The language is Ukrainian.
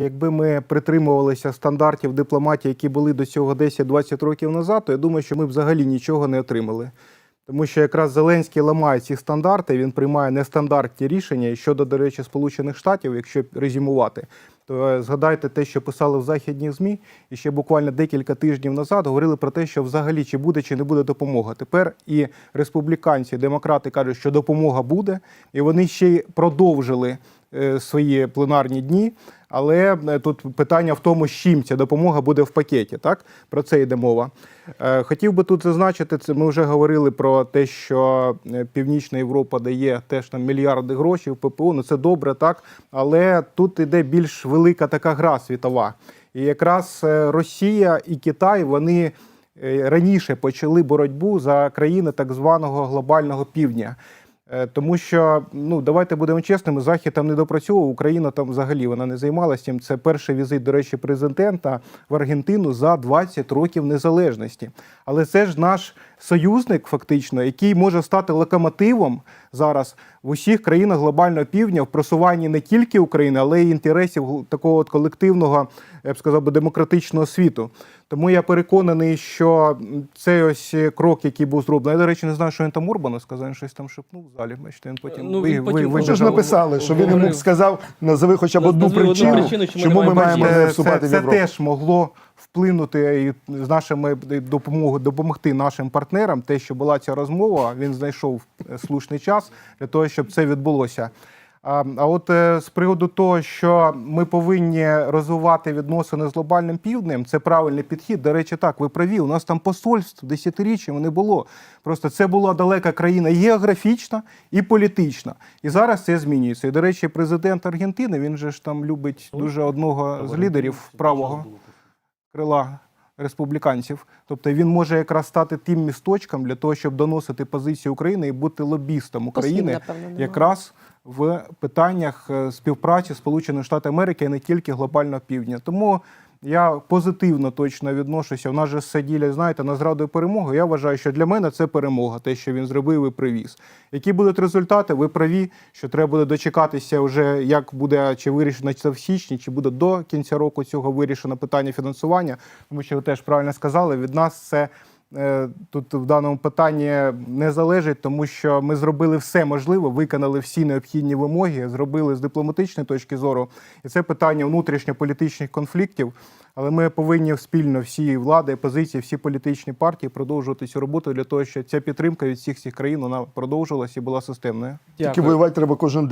Якби ми притримувалися стандартів дипломатії, які були до цього 10-20 років назад, то я думаю, що ми б взагалі нічого не отримали. Тому що якраз Зеленський ламає ці стандарти, він приймає нестандартні рішення щодо, до речі, Сполучених Штатів, якщо резюмувати, то е, згадайте те, що писали в західні ЗМІ, і ще буквально декілька тижнів назад говорили про те, що взагалі чи буде, чи не буде допомога. Тепер і республіканці, і демократи кажуть, що допомога буде, і вони ще й продовжили е, свої пленарні дні. Але е, тут питання в тому, з чим ця допомога буде в пакеті. Так про це йде мова. Е, Хотів би тут зазначити, це ми вже говорили про те, що е, Північна Європа дає теж там мільярди грошей в ППУ. Ну це добре, так. Але тут іде більш велика така гра світова. І якраз Росія і Китай вони раніше почали боротьбу за країни так званого глобального півдня. Е, Тому що ну давайте будемо чесними, захід там не допрацьовував. Україна там взагалі вона не займалася цим. Це перший візит, до речі, президента в Аргентину за 20 років незалежності. Але це ж наш союзник, фактично, який може стати локомотивом зараз в усіх країнах глобального півдня в просуванні не тільки України, але й інтересів такого от колективного, я б сказав би, демократичного світу. Тому я переконаний, що цей ось крок, який був зроблений. Я, до речі, не знаю, що він там Урбану сказав, він щось там шепнув в залі. Бачите, він потім Ну, ви, він ви, потім ви, Вже ж написали, що він йому сказав, назови хоча б одну причину, причину, чому ми маємо не вступати це, теж могло вплинути і з нашими допомогою допомогти нашим партнерам. Те, що була ця розмова, він знайшов е, слушний час для того, щоб це відбулося. А, от е, з приводу того, що ми повинні розвивати відносини з глобальним півднем, це правильний підхід. До речі, так ви праві. У нас там посольств десятиріччями не було. Просто це була далека країна і географічна і політична. І зараз це змінюється. І до речі, президент Аргентини він же ж там любить дуже одного з лідерів правого крила республіканців. Тобто він може якраз стати тим місточком для того, щоб доносити позицію України і бути лобістом України, напевно, якраз в питаннях е, співпраці Сполучених Штатів Америки, а не тільки глобального півдня. Тому я позитивно точно відношуся. У нас же все знаєте, на зраду і перемогу. Я вважаю, що для мене це перемога, те, що він зробив і привіз. Які будуть результати? Ви праві, що треба буде дочекатися вже, як буде чи вирішено це в січні, чи буде до кінця року цього вирішено питання фінансування. Тому що ви теж правильно сказали, від нас це. Е, Тут в даному питанні не залежить, тому що ми зробили все можливе, виконали всі необхідні вимоги, зробили з дипломатичної точки зору. І це питання внутрішньополітичних конфліктів. Але ми повинні спільно всі влади, позиції, всі політичні партії продовжувати цю роботу для того, щоб ця підтримка від всіх цих країн вона продовжилась і була системною. Тільки воювати треба кожен